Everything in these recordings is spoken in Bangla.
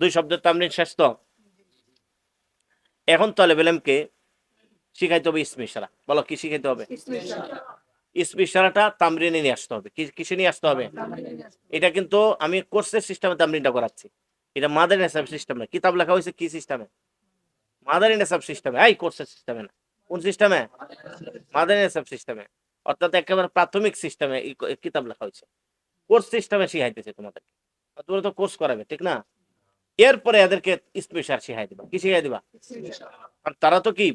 দুই শব্দের তামরিন শেষ তো? এখন শিখাইতে হবে ইসমি ইশারা। বলো কি শিখাইতে হবে? ইসমিশারাটা তামরিনে নিয়ে আসতে হবে। কিসে নিয়ে আসতে হবে? এটা কিন্তু আমি কোর্সের সিস্টেমে তামরিনটা করাচ্ছি। এটা মাদার নেসাব সিস্টেম না। কিতাব লেখা হয়েছে কি সিস্টেমে মাদার নেসাব সিস্টেমে এই কোর্সের সিস্টেমে না। কোন সিস্টেমে মাদার নেসাব সিস্টেমে অর্থাৎ একেবারে প্রাথমিক সিস্টেমে কিতাব লেখা হয়েছে। কোর্স সিস্টেমে শিখাইতেছে তোমাদেরকে। তোমরা তো কোর্স করাবে ঠিক না? এরপরে এদেরকে স্পেশাল শিখাই দিবা। কি শিখাই দিবা? আর তারা তো কি,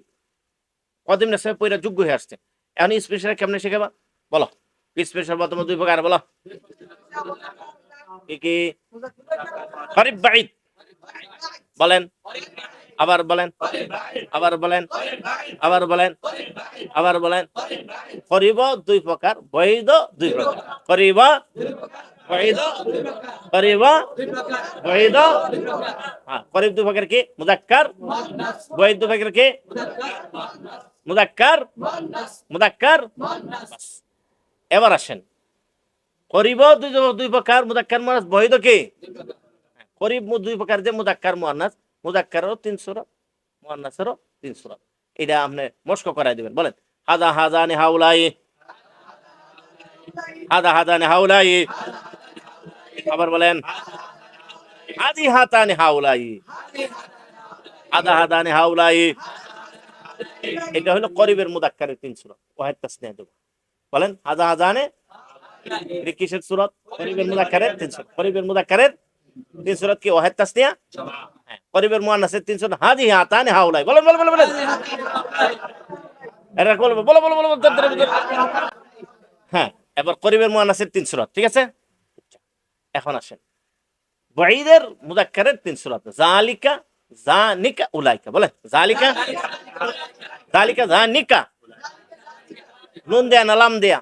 কদিন না সময় পয়লা যোগ্য হয়ে আসছে। এখন স্পেশাল কেমনে শিখাবা? বলো। স্পেশাল বা তোমার দুই প্রকার? বলো। কি কি? গরিব বাইদ বলেন। আবার বলেন। আবার বলেন। আবার বলেন। আবার বলেন। করিব দুই প্রকার, বৈধ দুই প্রকার। করিব হ্যাঁ। এবার আসেন। করিব দুই দুই প্রকার মুজাক্কার মুয়ান্নাস বৈধ কি? করিব দুই প্রকার যে মুজাক্কার মুয়ান্নাস মুজাক্কারেরও তিন সুরত মুয়ান্নাসেরও তিন সুরত এটা আপনি মস্ক করাই দিবেন, বলেন। হাদা হাজানি হাউলাই, হাদা হাজানি হাউলাই। আবার বলেন আদি হাতানি হাউলাই আদা হাদানি হাউলাই এটা হলো করিবের মুদাক্কারের তিন সুরত ওয়াহিদ তাসনিয়া দেব বলেন হাজা হাজানে এটা কিসের সুরত করিবের মুদাক্কারের তিন সুরত করিবের মুদাক্কারের তিন সুরত কি ওয়াহিদ তাসনিয়া হ্যাঁ করিবের মুয়ান্নাসের তিন সুরত হাজি হাতানি হাউলাই বলেন বলেন বলেন এরা বলব বলো বলো বলো। হ্যাঁ এবার করিবের মুয়ান্নাসের তিন সুরত ঠিক আছে এখন আসেন। বঈদের মুদাক্কারের তিন সুরত জালিকা জানিকা উলাইকা। বলেন জালিকা জালিকা জানিকা নুন দেয়া না লাম দেয়া?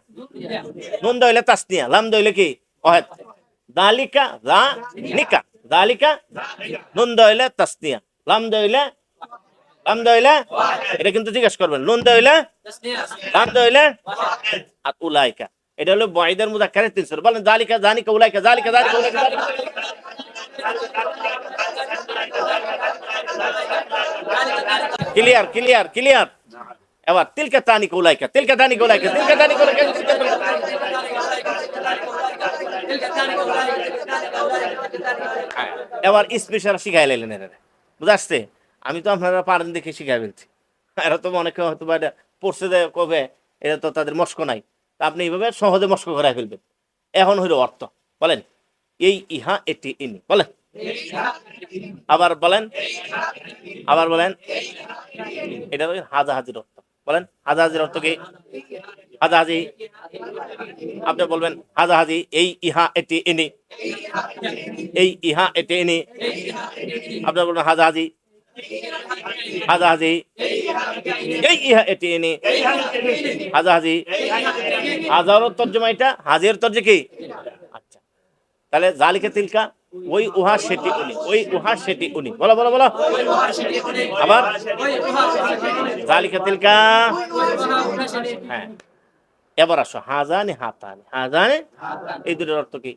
নুন দইলে তাসনিয়া, লাম দইলে কি? অহেদ। দালিকা জানিকা দালিকা নুন দইলে তাসনিয়া। লাম দইলে লাম দইলে এটা কিন্তু জিজ্ঞেস করবেন। নুন দইলে লাম দইলে আর উলাইকা। এটা হলো বঈদের মুদাক্কারের তিন সুরত বলেন জালিকা জানিকা উলাইকা জালিকা জালিকা উলাইকা ক্লিয়ার ক্লিয়ার ক্লিয়ার। এবার, তিলকা তানি কোলাইকা তিলকা তানি কোলাইকা তিলকা তানি কোলাইকা এবার, স্পেশাল শিখাই লাইলেন এরা। বুঝা আসছে আমি তো আপনারা পারেন দেখে শিখাই ফেলছি। এরা তো অনেকে হয়তো বা পড়ছে কবে, এটা তো তাদের মস্ক নাই। তা আপনি এইভাবে সহজে মস্ক করাই ফেলবেন। এখন হইল অর্থ, বলেন? এই ইহা এটি ইনি, বলেন? আবার বলেন? আবার বলেন? এটা হলো হাজাহাজির অর্থ, বলেন? হাজাহাজির অর্থ কি? হাজাহাজি, আপনি বলবেন, হাজাহাজি, এই ইহা এটি ইনি। এই ইহা এটি ইনি। আপনি বলবেন, হাজাহাজি হাজাহাজি। এই ইহা এটি ইনি। হাজাহাজি। হাজারোর তর্জমা এটা? হাজির তর্জে কি? আচ্ছা। তাহলে জালিকে তিলকা, ওই উহা সেটি উনি, ওই উহা সেটি উনি। বলো বলো বলো। আবার? জালিকা তিলকা। হ্যাঁ। এবার আসো। হাজানি হাতানি। হাজানি? এই দুটোর অর্থ কি?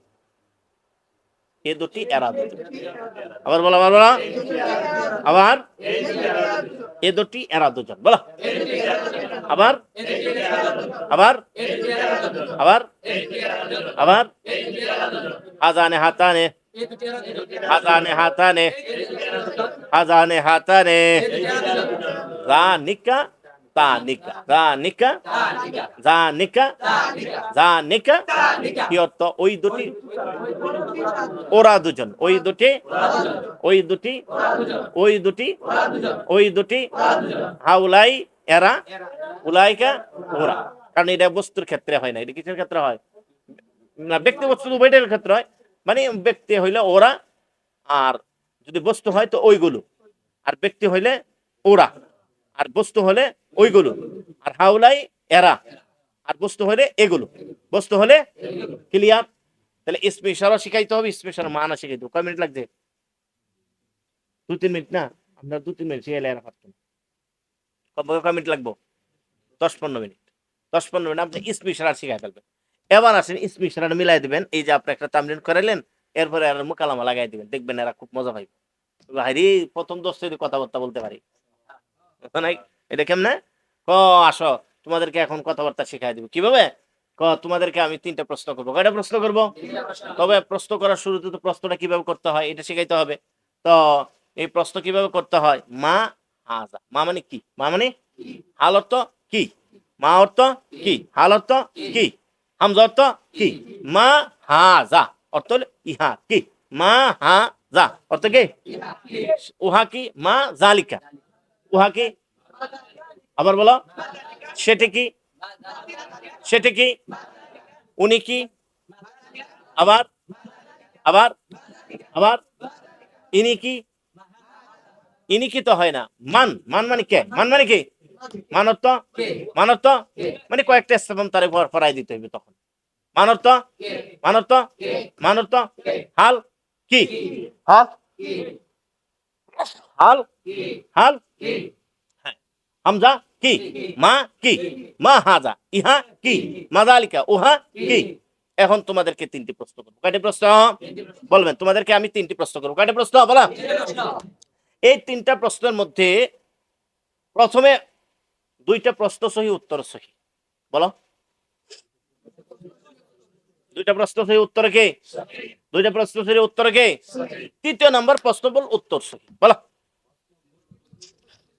এ দুটি এরা দুটি আবার বলো আবার বলো। আবার এ দুটি এরা দুজন। বলো। আবার আবার আবার আবার হাজানে হাতানে হাজানে হাতানে হাজানে হাতানে। রানিকা তানিকা রানিকা জানিকা জানিকা কি ওই দুটি। ওরা দুজন। ওই দুটি ওই দুটি ওই দুটি ওই দুটি। হাউলাই, এরা, উলাইকা, ওরা। কারণ এটা বস্তুর ক্ষেত্রে হয় না। এটা কিসের ক্ষেত্রে হয়? না ব্যক্তি বস্তু উভয়টার ক্ষেত্রে হয়। মানে ব্যক্তি হইলে ওরা, আর যদি বস্তু হয় তো ওইগুলো। আর ব্যক্তি হইলে ওরা। আর বস্তু হলে ওইগুলো। আর হাউলাই এরা। আর বস্তু হলে এগুলো। বস্তু হলে ক্লিয়ার। তাহলে স্পেশালও শিখাইতে হবে স্পেশাল মানা শিখাইতে হবে। কয় মিনিট লাগছে? দু তিন মিনিট না? আপনার দু তিন মিনিট শিখাইলে এরা পারতেন কয় মিনিট লাগবো? দশ পনেরো মিনিট। দশ পনেরো মিনিট আপনি স্পেশাল শিখাই ফেলবেন। এবার আসেন স্পেশাল মিলাই দিবেন। এই যে আপনি একটা তামরিন করাইলেন, এরপরে আর মোকালামা লাগাই দিবেন। দেখবেন এরা খুব মজা পাইবে। ভাইরি, প্রথম দশ কথাবার্তা বলতে পারি। নাই এটা কেমনে? ক আসো তোমাদেরকে এখন কথাবার্তা শিখাই দিব। কীভাবে? ক তোমাদেরকে আমি তিনটা প্রশ্ন করব। কয়টা প্রশ্ন করব? তবে প্রশ্ন করার শুরুতে তো প্রশ্নটা কীভাবে করতে হয় এটা শিখাইতে হবে। তো এই প্রশ্ন কীভাবে করতে হয়? মা হাজা মা মানে কি? মা মানে হাল অর্থ কি? মা অর্থ কি? হাল অর্থ কি? হামজা অর্থ কি? মা হাজা। অর্থ ইহা কি? মা হা যা অর্থ কি? উহা কি? মা জালিকা। উহা কি? আবার বলো। সেটা কি? সেটা কি? উনি কি? আবার? আবার? আবার? ইনি কি? ইনি কি তো হয় না। মান। মান মানে কে? মান মানে কি? মানত্ব? মানত্ব? মানে কয়েকটা স্থাপন তারে পড়াই দিতে হইবে তখন। মানত্ব? মানত্ব? মানত্ব? হাল? কি? হাল? হাল? হাল? হ্যাঁ। হামজা? কি? মা? কি? মা হাজা? ইহা? কি? মাদালিকা উহা? কি? এখন তোমাদেরকে তিনটি প্রশ্ন করব। কয়টি প্রশ্ন? বলবেন তোমাদেরকে আমি তিনটি প্রশ্ন করব। কয়টি প্রশ্ন? বলা। এই তিনটা প্রশ্নের মধ্যে প্রথমে দুইটা প্রশ্ন সহি উত্তর সহি। বলো। দুইটা প্রশ্ন সহি উত্তর কে? দুইটা প্রশ্ন সহি উত্তর কে? তৃতীয় নম্বর প্রশ্ন বল উত্তর সহি। বলো।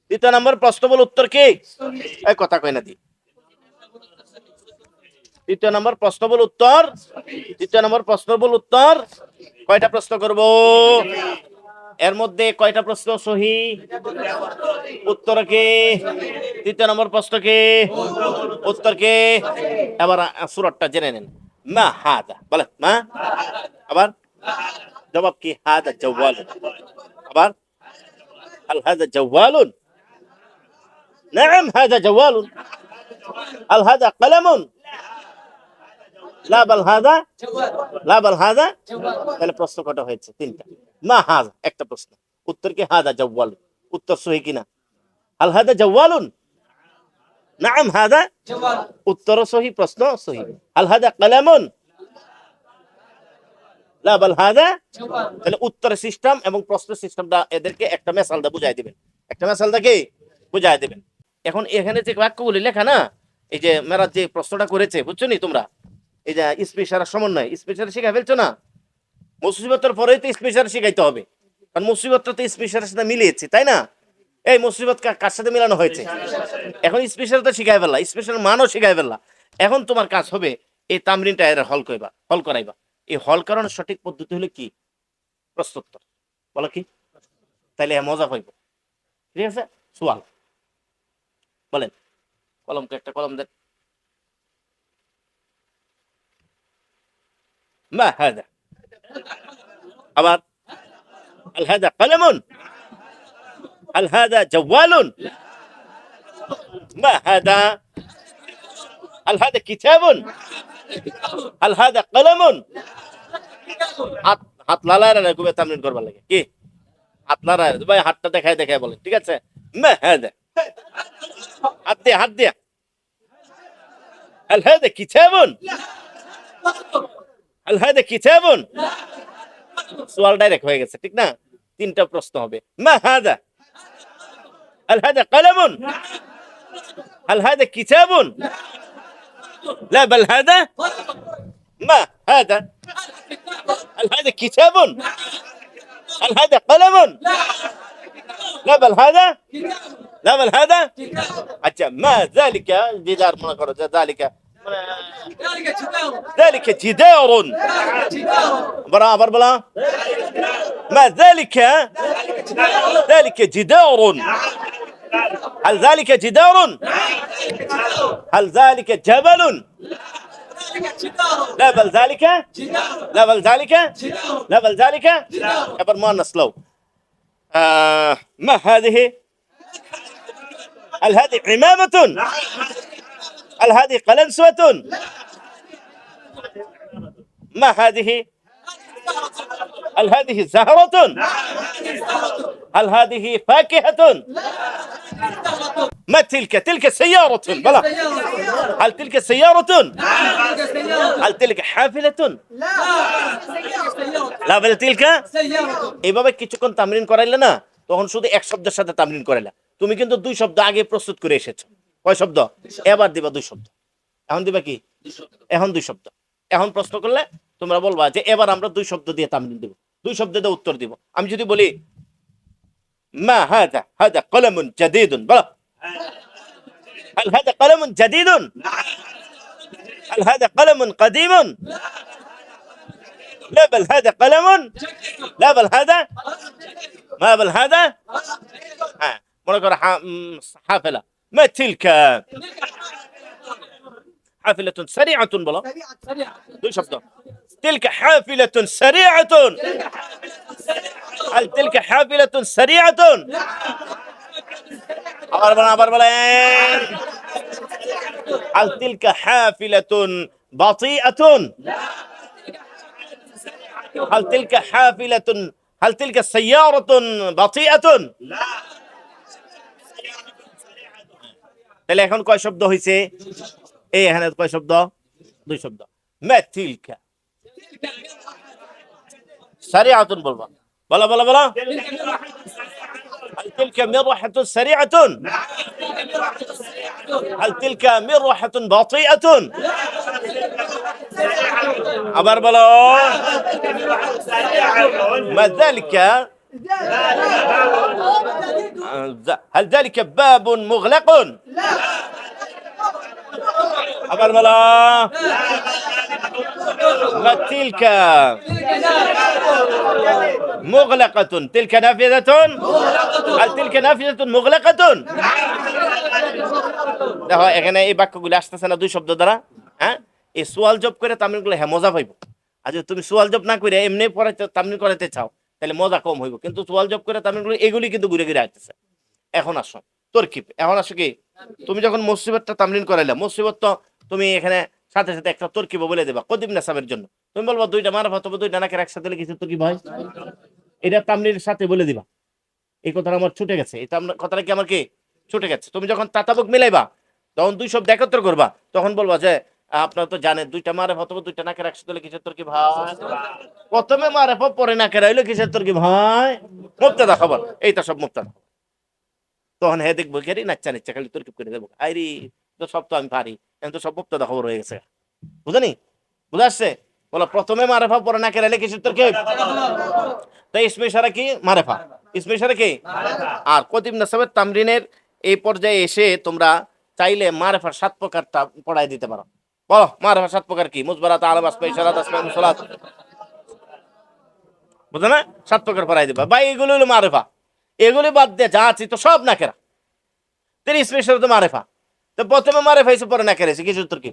দ্বিতীয় নম্বর প্রশ্নবল উত্তর কি? কথা কই না দি। দ্বিতীয় নম্বর প্রশ্নবল উত্তর। দ্বিতীয় নম্বর প্রশ্নবল উত্তর। কয়টা প্রশ্ন করব? এর মধ্যে কয়টা প্রশ্ন সহি? উত্তর কে? তৃতীয় নম্বর প্রশ্ন কে? উত্তর কে? এবার সুরটটা জেনে নেন। মা হাদা। বলে মা। আবার জবাব কি? হাদা জওয়াল আবার আল হাদা জওয়ালুন। نعم هذا جوال هل هذا قلم لا بل هذا لا بل هذا তাহলে প্রশ্ন কটা হয়েছে তিনটা মা হাজা একটা প্রশ্ন উত্তর কি হাদা জওয়াল উত্তর সহি কিনা হাল হাদা জওয়ালুন নাম হাদা উত্তর সহি প্রশ্ন সহি হাল হাদা কালামুন লা বাল হাদা তাহলে উত্তর সিস্টেম এবং প্রশ্ন সিস্টেমটা এদেরকে একটা মেসালটা বুঝাই দিবেন একটা মেসালটা কি বুঝাই দিবেন এখন এখানে যে বাক্যগুলি লেখা না, এই যে মেরা যে প্রশ্নটা করেছে, বুঝছ নি তোমরা? এই যে স্পেশাল সমন্বয়, স্পেশাল শিখা ফেলছো না? মুসিবতের পরেই তো স্পেশাল শিখাইতে হবে। কারণ মুসিবতটা তো স্পেশালের সাথে মিলিয়েছে, তাই না? এই মুসিবত কার সাথে মিলানো হয়েছে? এখন স্পেশাল তো শিখাই ফেললা, স্পেশাল মানও শিখাই ফেললা। এখন তোমার কাজ হবে এই তামরিনটা এর হল কইবা, হল করাইবা। এই হল করানোর সঠিক পদ্ধতি হলো কি? প্রশ্নোত্তর। বলো কি? তাইলে মজা হইব ঠিক আছে? সোয়াল। বলেন কলমকে একটা কলম দেন ما هذا আবার هل هذا قلم هل هذا جوال ما هذا هل هذا كتاب هل هذا قلم হাত হাত লালায় না খুবই তামরিন করবার লাগে কি হাত লালায় ভাই হাতটা দেখায় দেখায় বলে ঠিক আছে মা هذا হাত দিয়ে হাত দিয়ে هل هذا كتاب هل هذا كتاب সোয়াল ডাইরেক্ট হয়ে গেছে ঠিক না তিনটা প্রশ্ন হবে মা هذا هل هذا قلم هل هذا كتاب لا بل هذا ما هذا هل هذا كتاب هل هذا قلم لا بل هذا لا بل هذا حتى ما ذلك جدار من ذلك ذلك جدار ذلك جدار. برابر بلا ما ذلك؟ ذلك جدار. هل ذلك جدار؟ هل ذلك جبل؟ لا بل ذلك؟ لا بل ذلك؟ لا بل ذلك؟ يا برمان آه، ما هذه؟ هل هذه عمامة هل هذه قلنسوة ما هذه هل هذه زهرة هل هذه فاكهة ما تلك تلك سيارة بلى هل تلك سيارة هل تلك حافلة لا بل تلك এইভাবে কিছুক্ষণ তামরিন করাইলে না তখন শুধু এক শব্দের সাথে তামরিন করাইলা তুমি কিন্তু দুই শব্দ আগে প্রস্তুত করে এসেছো কয় শব্দ এবার দিবা দুই শব্দ এখন দিবা কি এখন দুই শব্দ এখন প্রশ্ন করলে তোমরা বলবা যে এবার আমরা দুই শব্দ দিয়ে তামরিন দিব দুই শব্দ দিয়ে উত্তর দিব আমি যদি বলি মা হাদা হাদা কলমুন জাদিদুন বলো هل هذا قلم جديد؟ هل هذا قلم قديم؟ لا بل هذا قلم لا بل هذا ما بل هذا ها মনে করো হা- উম, হাফেলা ما تلك حافلة سريعة বলো দুই শব্দ تلك حافلة سريعة هل تلك حافلة سريعة আবার বলেন আবার বলেন هل تلك حافلة بطيئة هل تلك حافلة هل تلك سيارة بطيئة তাহলে এখন কয় শব্দ হয়েছে এই এখানে কয় শব্দ দুই শব্দ মা তিলকা সারিআতুন বলবা বলা বলা বলা هل تلك مروحة سريعة؟ هل تلك مروحة بطيئة؟ أبر بلا ما ذلك هل ذلك باب مغلق؟ أبر بلا ما تلك مغلقة تلك نافذة هل تلك نافذة مغلقة দেখো এখানে এই বাক্যগুলি আসতেছে না দুই শব্দ দ্বারা হ্যাঁ এই সোয়াল জব করে তামিল গুলো হ্যাঁ মজা পাইব আর যদি তুমি সোয়াল জব না করে এমনি পড়াইতে তামিল করাতে চাও তাহলে মজা কম হইব কিন্তু সোয়াল জব করে তামিল গুলো এগুলি কিন্তু ঘুরে ঘুরে আসতেছে এখন আসো। তরকিব এখন আসো কি? তুমি যখন মুসিবতটা তামলিন করাইলে মুসিবত তো তুমি এখানে সাথে সাথে একটা তরকিব বলে দেবা কদিম নাসাবের জন্য। তুমি বলবা, দুইটা মারফা তবে দুইটা নাকের একসাথে লিখেছে তরকিব হয়? এটা তামলির সাথে বলে দিবা। এই কথাটা আমার ছুটে গেছে। আমরা- কথাটা কি আমার কি? ছুটে গেছে। তুমি যখন তাতাবুক মিলাইবা, তখন দুই শব্দ একত্র করবা, তখন বলবা যে, আপনারা তো জানেন, দুইটা মারে অথবা দুইটা নাকের একসাথে হলে কিসের তরকি ভাই প্রথমে মারে পরে নাকের হইলে কিসের তরকি ভাই মুক্তাদা খবর। এইটা সব মুক্তাদা তখন হে দেখব কে নাচ্চা নিচ্চা খালি তরকিব করে দেবো আইরি তো সব তো আমি পারি। এখন তো সব মুক্তাদা খবর হয়ে গেছে। বুঝনি বুঝা আসছে? বলো প্রথমে মারেফা পরে নাকের হইলে কিসের তরকি তাই ইসমে ইশারা কি? মারেফা। ইসমে ইশারা কি? আর কদিম নাসাবের তামরিনের এই পর্যায়ে এসে তোমরা চাইলে মারেফার সাত প্রকারটা পড়াই দিতে পারো। বলো মারেফার সাত প্রকার কি? মুজবারাত আলম আসমা ইশারাত আসমা মুসলাত। বুঝলে না? সাত প্রকার পড়াই দিবা। বা এগুলো হলো মারেফা। এগুলি বাদ দিয়ে যা আছে তো সব নাকেরা। তিনি স্পেশাল তো মারেফা। তো প্রথমে মারেফা এসে পরে নাকের এসে কিছু তুর্কি?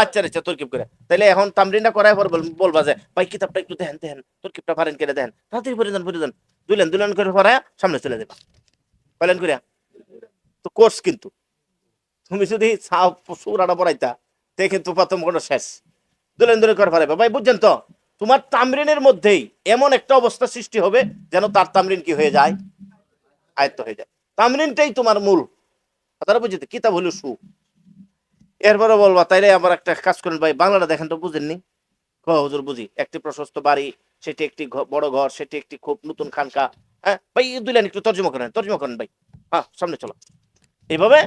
আচ্ছা রেছে তুর্কিব করে। তাহলে এখন তামরিনটা করার পর বলবা যে, ভাই, কিতাবটা একটু দেখেন দেখেন তুর্কিবটা পারেন কেটে দেখেন তাড়াতাড়ি পরে যান পরে যান। দুলেন দুলেন করে পড়ায় সামনে চলে দেবা পাইলেন করিয়া তো কোর্স কিন্তু। তুমি যদি সুরাটা পড়াইতা তে কিন্তু প্রথম কোনো শেষ। দুলেন দুলেন করে পারাইবা ভাই, বুঝছেন তো? তোমার তামরিনের মধ্যেই এমন একটা অবস্থা সৃষ্টি হবে যেন তার তামরিন কি হয়ে যায়? আয়ত্ত হয়ে যায়। তামরিনটাই তোমার মূল। তারা বুঝতে কিতাব হলো সু এরপরে বলবা, তাইলে আমার একটা কাজ করেন ভাই, বাংলাটা দেখেন তো বুঝেননি? ক হুজুর, বুঝি। একটি প্রশস্ত বাড়ি, সেটি একটি বড় ঘর, সেটি একটি খুব নতুন খানকা। হ্যাঁ? ভাই দুই লাইন একটু তর্জমা করেন তর্জমা করেন ভাই। হ্যাঁ সামনে চলো। এইভাবে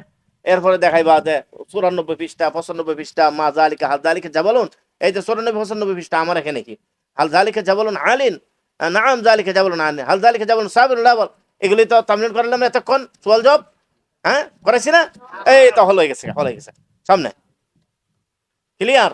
এরপরে দেখাইবা যে চুরানব্বই পৃষ্ঠা, পঁচানব্বই পৃষ্ঠা মা জালিকা হাল জালিকা যা বলুন এই যে চুরানব্বই, পঁচানব্বই পৃষ্ঠা আমার এখানে কি? হাল জালিকা যা বলুন আলিন? নাম জালিকা লিখে বলুন আলিন। হাল জালিকা লিখে বলুন সাবির লাবল এগুলি তো তামলিন করলাম এতক্ষণ সোয়াল জব হ্যাঁ করেছি না? এই তো, হলো হয়ে গেছে, হলো হয়ে গেছে। সামনে। ক্লিয়ার